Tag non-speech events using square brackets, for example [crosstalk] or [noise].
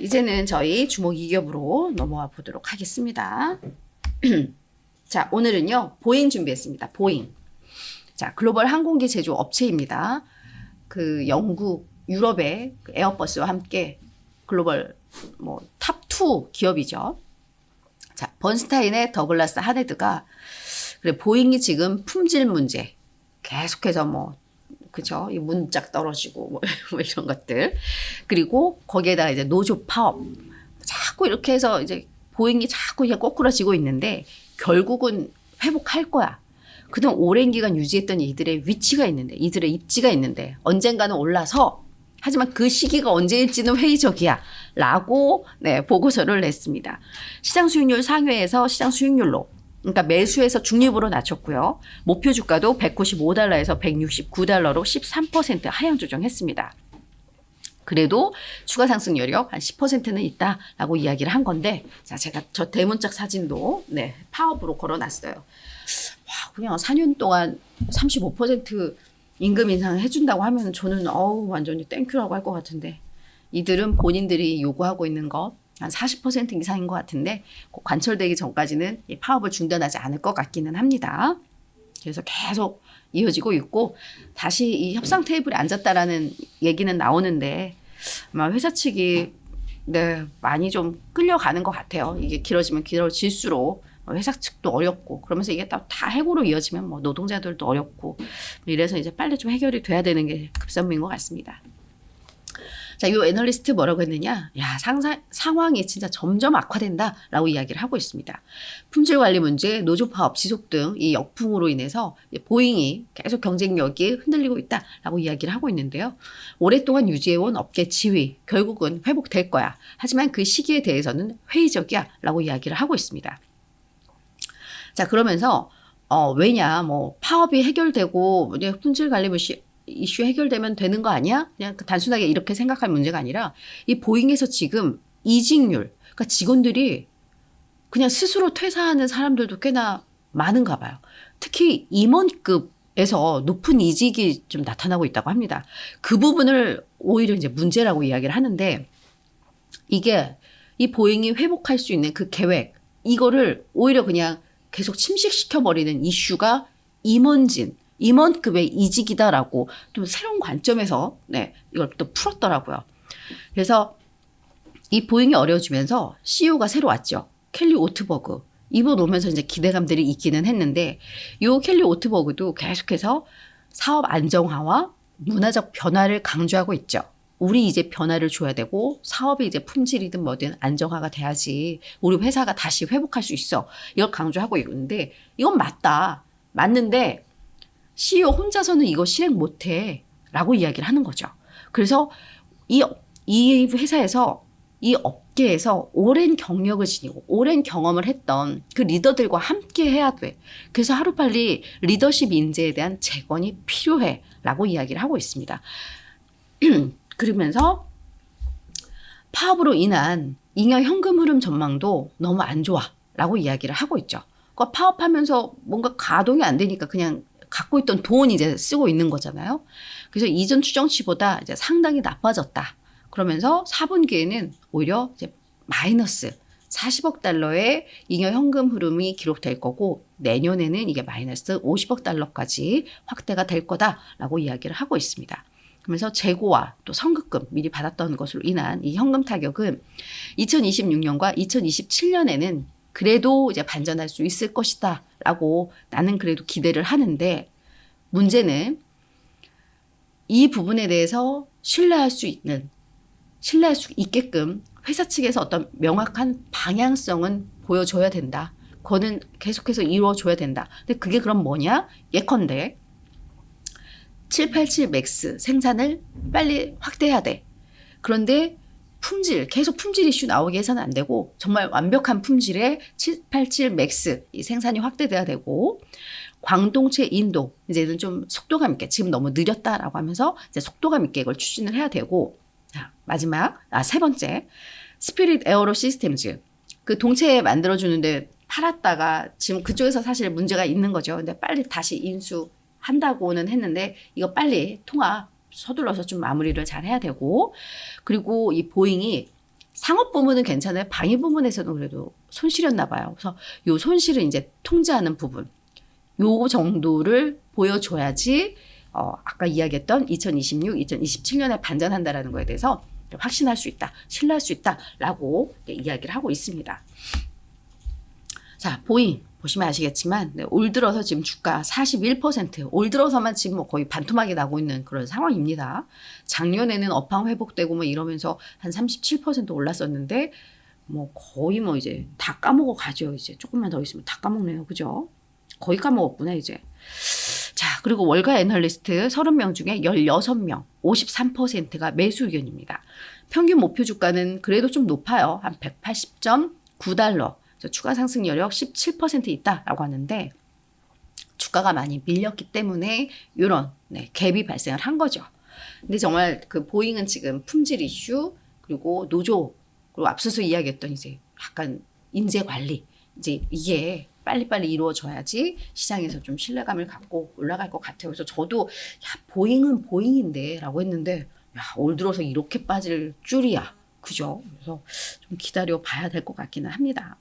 이제는 저희 주목 2겹으로 넘어와 보도록 하겠습니다. [clears throat] 자, 오늘은요, 보잉 준비했습니다. 보잉. 자, 글로벌 항공기 제조 업체입니다. 그 영국, 유럽의 그 에어버스와 함께 글로벌 뭐 탑2 기업이죠. 자, 번스타인의 더글라스 하네드가 그래 보잉이 지금 품질 문제 계속해서 뭐 그죠? 이 문짝 떨어지고 뭐, [laughs] 뭐 이런 것들. 그리고 거기에다가 이제 노조 파업. 자꾸 이렇게 해서 이제 보잉이 자꾸 이게 꼬꾸라지고 있는데 결국은 회복할 거야. 그동안 오랜 기간 유지했던 이들의 위치가 있는데, 이들의 입지가 있는데, 언젠가는 올라서, 하지만 그 시기가 언제일지는 회의적이야. 라고, 네, 보고서를 냈습니다. 시장 수익률 상회에서 시장 수익률로 그러니까 매수에서 중립으로 낮췄고요. 목표 주가도 195달러에서 169달러로 13% 하향 조정했습니다. 그래도 추가 상승 여력 한 10%는 있다라고 이야기를 한 건데, 자 제가 저 대문짝 사진도 네 파업으로 걸어놨어요. 와 그냥 4년 동안 35% 임금 인상을 해준다고 하면 저는 어우 완전히 땡큐라고 할 것 같은데 이들은 본인들이 요구하고 있는 거 한 40% 이상인 것 같은데 꼭 관철되기 전까지는 이 파업을 중단하지 않을 것 같기는 합니다. 그래서 계속 이어지고 있고 다시 이 협상 테이블에 앉았다라는 얘기는 나오는데 아마 회사 측이 네 많이 좀 끌려가는 것 같아요. 이게 길어지면 길어질수록 회사 측도 어렵고 그러면서 이게 다, 다 해고로 이어지면 뭐 노동자들도 어렵고 이래서 이제 빨리 좀 해결이 돼야 되는 게 급선무인 것 같습니다. 자, 요 애널리스트 뭐라고 했느냐? 야, 상사, 상황이 진짜 점점 악화된다라고 이야기를 하고 있습니다. 품질 관리 문제, 노조 파업 지속 등 이 역풍으로 인해서 보잉이 계속 경쟁력이 흔들리고 있다라고 이야기를 하고 있는데요. 오랫동안 유지해온 업계 지위, 결국은 회복될 거야. 하지만 그 시기에 대해서는 회의적이야라고 이야기를 하고 있습니다. 자, 그러면서 어, 왜냐, 뭐, 파업이 해결되고, 품질 관리 무시, 이슈 해결되면 되는 거 아니야? 그냥 그 단순하게 이렇게 생각할 문제가 아니라 이 보잉에서 지금 이직률, 그러니까 직원들이 그냥 스스로 퇴사하는 사람들도 꽤나 많은가 봐요. 특히 임원급에서 높은 이직이 좀 나타나고 있다고 합니다. 그 부분을 오히려 이제 문제라고 이야기를 하는데 이게 이 보잉이 회복할 수 있는 그 계획, 이거를 오히려 그냥 계속 침식시켜 버리는 이슈가 임원진, 임원급의 이직이다라고 좀 새로운 관점에서 네, 이걸 또 풀었더라고요. 그래서 이 보잉이 어려워지면서 CEO가 새로 왔죠. 켈리 오트버그. 이번 오면서 이제 기대감들이 있기는 했는데 요 켈리 오트버그도 계속해서 사업 안정화와 문화적 변화를 강조하고 있죠. 우리 이제 변화를 줘야 되고 사업이 이제 품질이든 뭐든 안정화가 돼야지 우리 회사가 다시 회복할 수 있어. 이걸 강조하고 있는데 이건 맞다. 맞는데 CEO 혼자서는 이거 실행 못해. 라고 이야기를 하는 거죠. 그래서 이, 이 회사에서 이 업계에서 오랜 경력을 지니고 오랜 경험을 했던 그 리더들과 함께 해야 돼. 그래서 하루빨리 리더십 인재에 대한 재건이 필요해. 라고 이야기를 하고 있습니다. [clears throat] 그러면서 파업으로 인한 잉여 현금 흐름 전망도 너무 안 좋아. 라고 이야기를 하고 있죠. 그러니까 파업하면서 뭔가 가동이 안 되니까 그냥 갖고 있던 돈 이제 쓰고 있는 거잖아요. 그래서 이전 추정치보다 이제 상당히 나빠졌다. 그러면서 4분기에는 오히려 이제 마이너스 40억 달러의 잉여 현금 흐름이 기록될 거고 내년에는 이게 마이너스 50억 달러까지 확대가 될 거다라고 이야기를 하고 있습니다. 그러면서 재고와 또 선급금 미리 받았던 것으로 인한 이 현금 타격은 2026년과 2027년에는 그래도 이제 반전할 수 있을 것이다 라고 나는 그래도 기대를 하는데 문제는 이 부분에 대해서 신뢰할 수 있는 신뢰할 수 있게끔 회사 측에서 어떤 명확한 방향성은 보여줘야 된다. 그거는 계속해서 이루어줘야 된다. 근데 그게 그럼 뭐냐? 예컨대 787 맥스 생산을 빨리 확대해야 돼. 그런데 품질, 계속 품질 이슈 나오게 해서는 안 되고 정말 완벽한 품질의 787 맥스 이 생산이 확대돼야 되고 광동체 인도 이제는 좀 속도감 있게 지금 너무 느렸다라고 하면서 이제 속도감 있게 이걸 추진을 해야 되고 자, 마지막 아, 세 번째 스피릿 에어로 시스템즈 그 동체 만들어 주는데 팔았다가 지금 그쪽에서 사실 문제가 있는 거죠. 근데 빨리 다시 인수한다고는 했는데 이거 빨리 통합 서둘러서 좀 마무리를 잘 해야 되고 그리고 이 보잉이 상업 부문은 괜찮아요. 방위 부문에서는 그래도 손실이었나 봐요. 그래서 요 손실을 이제 통제하는 부분, 요 정도를 보여줘야지 어, 아까 이야기했던 2026, 2027년에 반전한다라는 거에 대해서 확신할 수 있다, 신뢰할 수 있다라고 네, 이야기를 하고 있습니다. 자, 보잉 보시면 아시겠지만 네, 올 들어서 지금 주가 41%, 올 들어서만 지금 뭐 거의 반토막이 나고 있는 그런 상황입니다. 작년에는 업황 회복되고 뭐 이러면서 한 37% 올랐었는데 뭐 거의 뭐 이제 다 까먹어 가죠. 이제 조금만 더 있으면 다 까먹네요. 그죠? 거의 까먹었구나 이제. 자, 그리고 월가 애널리스트 30명 중에 16명, 53%가 매수 의견입니다. 평균 목표 주가는 그래도 좀 높아요. 한 180.9달러. 추가 상승 여력 17% 있다라고 하는데 주가가 많이 밀렸기 때문에 이런 네, 갭이 발생을 한 거죠. 근데 정말 그 보잉은 지금 품질 이슈 그리고 노조 그리고 앞서서 이야기했던 이제 약간 인재 관리 이제 이게 빨리빨리 이루어져야지 시장에서 좀 신뢰감을 갖고 올라갈 것 같아요. 그래서 저도 야 보잉은 보잉인데라고 했는데 야 올 들어서 이렇게 빠질 줄이야. 그죠? 그래서 좀 기다려 봐야 될 것 같기는 합니다.